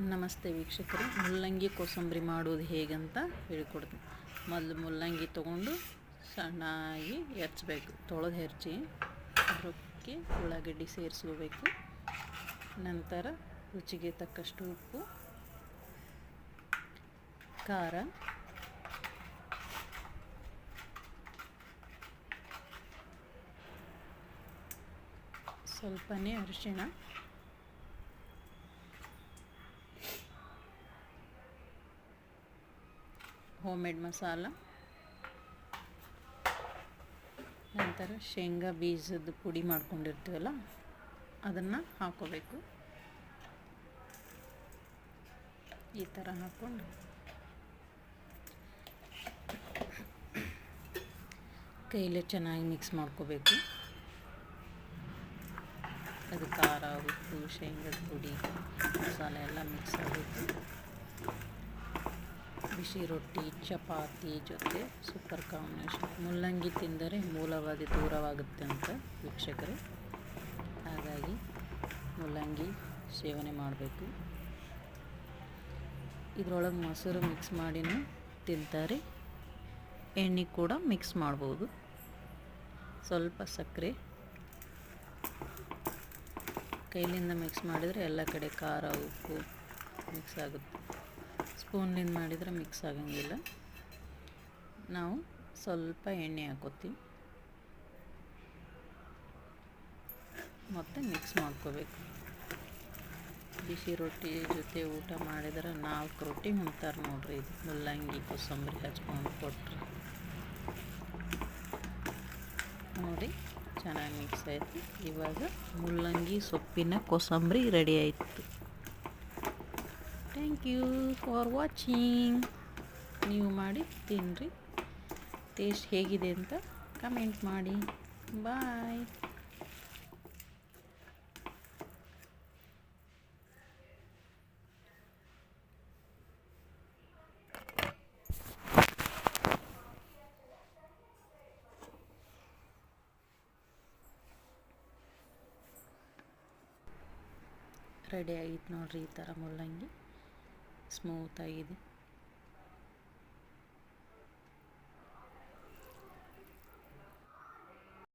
ನಮಸ್ತೆ ವೀಕ್ಷಕರೇ, ಮುಲ್ಲಂಗಿ ಕೋಸಂಬರಿ ಮಾಡೋದು ಹೇಗಂತ ಹೇಳಿಕೊಡ್ತೀನಿ. ಮೊದಲು ಮುಲ್ಲಂಗಿ ತೊಗೊಂಡು ಸಣ್ಣಾಗಿ ಹೆರ್ಚ್ಬೇಕು ತೊಳೆದು ಹೆರ್ಚಿ, ಅದಕ್ಕೆ ಉಳ್ಳಾಗಡ್ಡಿ ಸೇರಿಸ್ಕೋಬೇಕು. ನಂತರ ರುಚಿಗೆ ತಕ್ಕಷ್ಟು ಉಪ್ಪು, ಖಾರ, ಸ್ವಲ್ಪನೇ ಅರಿಶಿಣ ಹೋಮ್ ಮೇಡ್ ಮಸಾಲ ನಂತರ ಶೇಂಗಾ ಬೀಜದ ಪುಡಿ ಮಾಡ್ಕೊಂಡಿರ್ತೀವಲ್ಲ, ಅದನ್ನು ಹಾಕೋಬೇಕು. ಈ ಥರ ಹಾಕ್ಕೊಂಡು ಕೈಲೇ ಚೆನ್ನಾಗಿ ಮಿಕ್ಸ್ ಮಾಡ್ಕೋಬೇಕು. ಅದು ಖಾರ, ಉಪ್ಪು, ಶೇಂಗದ ಪುಡಿ, ಮಸಾಲೆ ಎಲ್ಲ ಮಿಕ್ಸ್ ಆಗಬೇಕು ಬಿಸಿ ರೊಟ್ಟಿ, ಚಪಾತಿ ಜೊತೆ ಸೂಪರ್ ಕಾಂಬಿನೇಷನ್ ಮುಲ್ಲಂಗಿ ತಿಂದರೆ ಮೂಲವಾದಿ ದೂರವಾಗುತ್ತೆ ಅಂತ ವೀಕ್ಷಕರೇ. ಹಾಗಾಗಿ ಮುಲ್ಲಂಗಿ ಸೇವನೆ ಮಾಡಬೇಕು. ಇದರೊಳಗೆ ಮೊಸರು ಮಿಕ್ಸ್ ಮಾಡಿನೂ ತಿಂತಾರೆ. ಎಣ್ಣೆ ಕೂಡ ಮಿಕ್ಸ್ ಮಾಡ್ಬೋದು. ಸ್ವಲ್ಪ ಸಕ್ಕರೆ. ಕೈಲಿಂದ ಮಿಕ್ಸ್ ಮಾಡಿದರೆ ಎಲ್ಲ ಕಡೆ ಖಾರ, ಉಪ್ಪು ಮಿಕ್ಸ್ ಆಗುತ್ತೆ. ಸ್ಪೂನ್ನಿಂದ ಮಾಡಿದರೆ ಮಿಕ್ಸ್ ಆಗಂಗಿಲ್ಲ. ನಾವು ಸ್ವಲ್ಪ ಎಣ್ಣೆ ಹಾಕೋತೀವಿ. ಮತ್ತು ಮಿಕ್ಸ್ ಮಾಡ್ಕೋಬೇಕು. ಬಿಸಿ ರೊಟ್ಟಿ ಜೊತೆ ಊಟ ಮಾಡಿದ್ರೆ ನಾಲ್ಕು ರೊಟ್ಟಿ ಉಣ್ತಾರೆ ನೋಡ್ರಿ ಇದು. ಮುಲ್ಲಂಗಿ, ಕೋಸಂಬರಿ ಹಚ್ಕೊಂಡು ಕೊಟ್ಟರೆ ನೋಡಿ, ಚೆನ್ನಾಗಿ ಮಿಕ್ಸ್ ಆಯಿತು. ಇವಾಗ ಮುಲ್ಲಂಗಿ, ಸೊಪ್ಪಿನ ಕೋಸಂಬರಿ ರೆಡಿ ಆಯಿತು. ಥ್ಯಾಂಕ್ ಯು ಫಾರ್ ವಾಚಿಂಗ್ ನೀವು ಮಾಡಿ ತಿನ್ನಿರಿ ಟೇಸ್ಟ್ ಹೇಗಿದೆ ಅಂತ ಕಮೆಂಟ್ ಮಾಡಿ. ಬಾಯ್ ರೆಡಿ ಆಗಿತ್ತು ನೋಡ್ರಿ ಈ ಥರ ಮುಲ್ಲಂಗಿ. ಸ್ಮೂತಾಗಿದೆ.